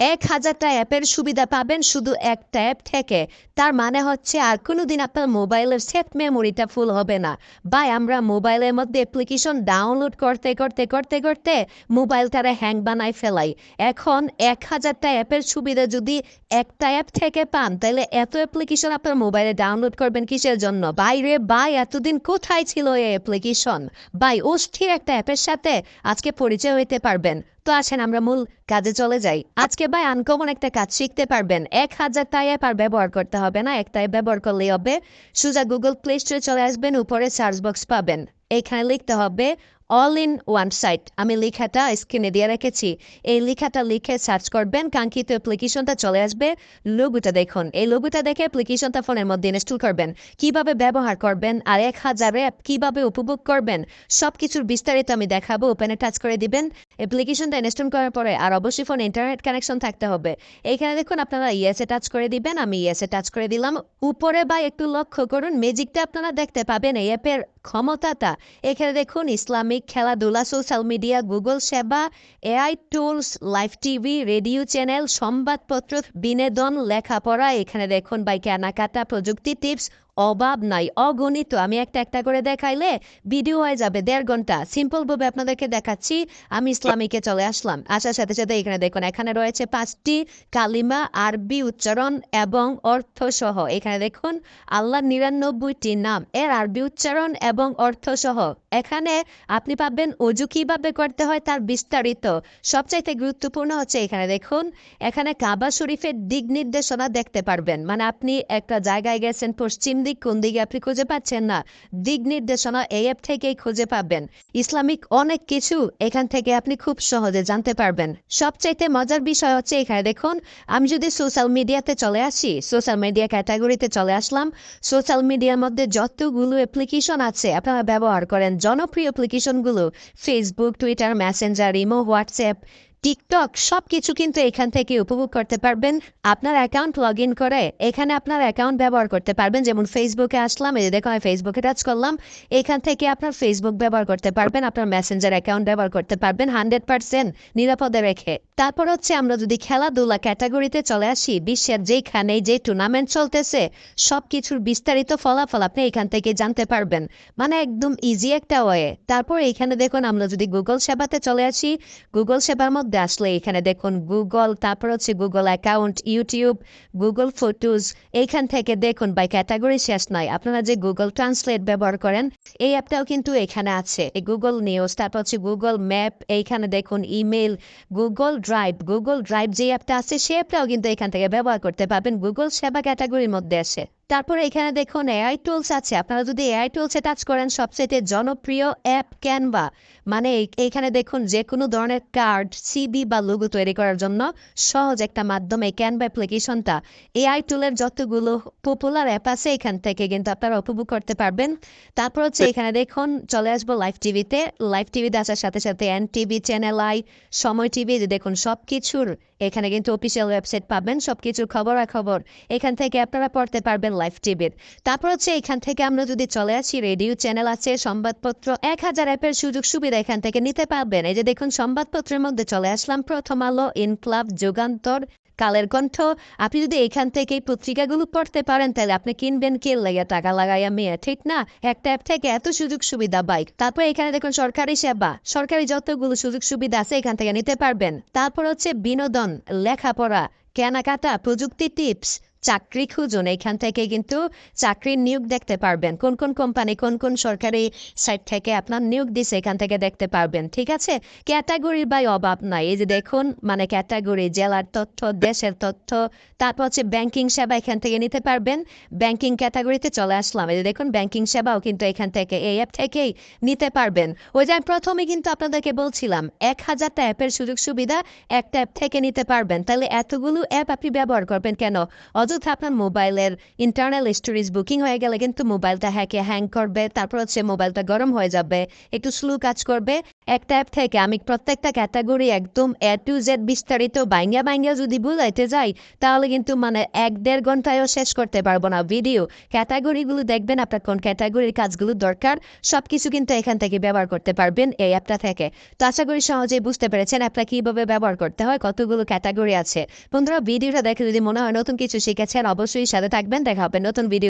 এক হাজারটা অ্যাপের সুবিধা পাবেন শুধু একটা অ্যাপ থেকে। তার মানে হচ্ছে আর কোনো দিন আপনার মোবাইলের সেফ মেমোরিটা ফুল হবে না। বা আমরা মোবাইলের মধ্যে অ্যাপ্লিকেশন ডাউনলোড করতে করতে করতে করতে মোবাইলটারে হ্যাং বানাই ফেলাই। এখন এক হাজারটা অ্যাপের সুবিধা যদি একটা অ্যাপ থেকে পান, তাহলে এত অ্যাপ্লিকেশন আপনার মোবাইলে ডাউনলোড করবেন কিসের জন্য? বাইরে বাই, এতদিন কোথায় ছিল এই অ্যাপ্লিকেশন? বাই অস্থির একটা অ্যাপের সাথে আজকে পরিচয় হইতে পারবেন। তো আসেন আমরা মূল কাজে চলে যাই। আজকে ভাই আনকমন একটা কাজ, শিখতে পারবেন। এক হাজার তাই অ্যাপ আর ব্যবহার করতে হবে না একটা অ্যাপ ব্যবহার করলেই হবে। সোজা গুগল প্লে স্টোরে চলে আসবেন, উপরে সার্চ বক্স পাবেন। এখানে লিখতে হবে অল ইন ওয়ান সাইট আমি লেখাটা স্ক্রিনে দিয়ে রেখেছি। এই লেখাটা লিখে সার্চ করবেন, কাঙ্ক্ষিত অ্যাপ্লিকেশনটা চলে আসবে। লোগোটা দেখুন। এই লোগোটা দেখে অ্যাপ্লিকেশনটা ফোনের মধ্যে ইনস্টল করবেন। কীভাবে ব্যবহার করবেন আর এক হাজার অ্যাপ কীভাবে উপভোগ করবেন সব কিছুর বিস্তারিত আমি দেখাবো। ওপেনে টাচ করে দিবেন। অ্যাপ্লিকেশনটা ইনস্টল করার পরে আর অবশ্যই ফোন ইন্টারনেট কানেকশন থাকতে হবে। এইখানে দেখুন আপনারা ইয়েসে টাচ করে দিবেন, আমি ইয়েসে টাচ করে দিলাম। উপরে বা একটু লক্ষ্য করুন, ম্যাজিকটা আপনারা দেখতে পাবেন এই অ্যাপের ক্ষমতাটা। এখানে দেখুন, ইসলামিক খেলাধুলা, সোশ্যাল মিডিয়া, গুগল সেবা, AI tools, live TV, radio channel, সংবাদপত্র, বিনোদন, লেখাপড়া। এখানে দেখুন বাই কেনাকাটা, প্রযুক্তি টিপস অভাব নাই, অগণিত। আমি একটা একটা করে দেখাইলে ভিডিও হয়ে যাবে, দেড় ঘণ্টা। সিম্পল ভাবে আপনাদেরকে দেখাচ্ছি, আমি ইসলামিকে চলে আসলাম। আসার সাথে সাথে এখানে দেখুন, এখানে রয়েছে পাঁচটি কালিমা, আরবি উচ্চারণ এবং অর্থ সহ এখানে দেখুন আল্লাহ নিরানব্বইটি নাম, এর আরবি উচ্চারণ এবং অর্থ সহ এখানে আপনি পাবেন, অজু কীভাবে করতে হয় তার বিস্তারিত। সবচাইতে গুরুত্বপূর্ণ হচ্ছে এখানে দেখুন, এখানে কাবা শরীফের দিক নির্দেশনা দেখতে পারবেন। মানে আপনি একটা জায়গায় গেছেন পশ্চিম দিক কোন দিকে আপনি খুঁজে পাচ্ছেন না, দিক নির্দেশনা এই অ্যাপ থেকেই খুঁজে পাবেন। ইসলামিক অনেক কিছু এখান থেকে আপনি খুব সহজে জানতে পারবেন। সবচাইতে মজার বিষয় হচ্ছে এখানে দেখুন, আমি যদি সোশ্যাল মিডিয়াতে চলে আসি সোশ্যাল মিডিয়া ক্যাটাগরিতে চলে আসলাম সোশ্যাল মিডিয়ার মধ্যে যতগুলো অ্যাপ্লিকেশন আছে, আপনারা ব্যবহার করেন জনপ্রিয় অ্যাপ্লিকেশনগুলো Facebook Twitter Messenger imo WhatsApp TikTok সব কিছু কিন্তু এখান থেকে উপভোগ করতে পারবেন। আপনার অ্যাকাউন্ট লগ ইন করে এখানে আপনার অ্যাকাউন্ট ব্যবহার করতে পারবেন। যেমন ফেসবুকে আসলাম, এই দেখো আমি ফেসবুকে টাচ করলাম। এখান থেকে আপনার ফেসবুক ব্যবহার করতে পারবেন, আপনার মেসেঞ্জার অ্যাকাউন্ট ব্যবহার করতে পারবেন হান্ড্রেড পার্সেন্ট নিরাপদে রেখে। তারপর হচ্ছে আমরা যদি খেলাধুলা ক্যাটাগরিতে চলে আসি, বিশ্বের যেখানে যে টুর্নামেন্ট চলতেছে সব কিছুর বিস্তারিত ফলাফল আপনি এখান থেকে জানতে পারবেন। মানে একদম ইজি একটা ওয়ে তারপর এখানে দেখুন, আমরা যদি গুগল সেবাতে চলে আসি গুগল সেবার মধ্যে আসলে এখানে দেখুন গুগল তারপর হচ্ছে Google account YouTube Google photos এইখান থেকে দেখুন বাই ক্যাটাগরি শেষ নয়। আপনারা যে গুগল ট্রান্সলেট ব্যবহার করেন, এই অ্যাপটাও কিন্তু এখানে আছে। এই গুগল নিউজ তারপর হচ্ছে গুগল ম্যাপ এইখানে দেখুন email Google drive Google drive যে অ্যাপটা আছে, সে অ্যাপটাও কিন্তু এখান থেকে ব্যবহার করতে পারবেন। গুগল সেবা ক্যাটাগরির মধ্যে আসে তারপরে এখানে দেখুন এআই টুলস আছে। আপনারা যদি এআই টুলসে টাচ করেন সবচেয়ে জনপ্রিয় অ্যাপ ক্যানভা মানে এইখানে দেখুন যে কোনো ধরনের কার্ড সিবি বা লোগো তৈরি করার জন্য সহজ একটা মাধ্যম এই ক্যানভা অ্যাপ্লিকেশনটা এআই টুলের যতগুলো পপুলার অ্যাপ আছে এখান থেকে কিন্তু আপনারা উপভোগ করতে পারবেন। তারপর হচ্ছে এখানে দেখুন চলে আসব লাইভ টিভিতে লাইভ টিভিতে আসার সাথে সাথে N TV channel I Somoy TV দেখুন সব কিছুর এখানে কিন্তু অফিসিয়াল ওয়েবসাইট পাবেন সব কিছুর খবরাখবর এখান থেকে আপনারা পড়তে পারবেন লাইভ টিভির তারপর হচ্ছে এখান থেকে আমরা যদি চলে আসি রেডিও চ্যানেল আছে, সংবাদপত্র, এক হাজার অ্যাপের সুযোগ সুবিধা এখান থেকে নিতে পারবেন। এই যে দেখুন, সংবাদপত্রের মধ্যে চলে আসলাম, প্রথম আলো ইনক্লাব যুগান্তর কালের কণ্ঠ। আপনি যদি এখান থেকে পত্রিকাগুলো পড়তে পারেন, তাহলে আপনি কিনবেন কে লাগে টাকা লাগাইয়া মেয়ে, ঠিক না? একটা অ্যাপ থেকে এত সুযোগ সুবিধা বাইক, তারপর এখানে দেখুন সরকারি সেবা, সরকারি যতগুলো সুযোগ সুবিধা আছে এখান থেকে নিতে পারবেন। তারপর হচ্ছে বিনোদন, লেখাপড়া, কেনাকাটা, প্রযুক্তি টিপস চাকরি খুঁজুন। এখান থেকে কিন্তু চাকরির নিয়োগ দেখতে পারবেন। কোন কোন কোম্পানি, কোন কোন সরকারি সাইট থেকে আপনার নিয়োগ দিছে এখান থেকে দেখতে পারবেন, ঠিক আছে? ক্যাটাগরির বাই অভাব নাই। এই যে দেখুন মানে ক্যাটাগরি, জেলার তথ্য, দেশের তথ্য, তারপর হচ্ছে ব্যাংকিং সেবা এখান থেকে নিতে পারবেন। ব্যাংকিং ক্যাটাগরিতে চলে আসলাম। এই যে দেখুন, ব্যাংকিং সেবাও কিন্তু এখান থেকে, এই অ্যাপ থেকেই নিতে পারবেন। ওই যে প্রথমে কিন্তু আপনাদেরকে বলছিলাম, এক হাজারটা অ্যাপের সুযোগ সুবিধা একটা অ্যাপ থেকে নিতে পারবেন। তাহলে এতগুলো অ্যাপ আপনি ব্যবহার করবেন কেন? অযথা শুধু আপনার মোবাইলের ইন্টারনাল স্টোরেজ বুকিং হয়ে গেলে কিন্তু মোবাইলটা হ্যাকে হ্যাং করবে, তারপর হচ্ছে মোবাইলটা গরম হয়ে যাবে। একটু স্লো কাজ করবে। একটা অ্যাপ থেকে আমি প্রত্যেকটা ক্যাটাগরি একদম এ টু জেড বিস্তারিত বাইঙ্গা বাইঙ্গা যদি বুঝাইতে যাই, তাহলে কিন্তু মানে এক দেড় ঘন্টায়ও শেষ করতে পারব না ভিডিও ক্যাটাগরিগুলো দেখবেন আপনার কোন ক্যাটাগরির কাজগুলো দরকার সব কিছু কিন্তু এখান থেকে ব্যবহার করতে পারবেন এই অ্যাপটা থেকে। তো আশা করি সহজেই বুঝতে পেরেছেন অ্যাপটা কীভাবে ব্যবহার করতে হয়, কতগুলো ক্যাটাগরি আছে। বন্ধুরা ভিডিওটা দেখে যদি মনে হয় নতুন কিছু শিখেছেন অবশ্যই সাথে থাকবেন। দেখা হবে নতুন ভিডিও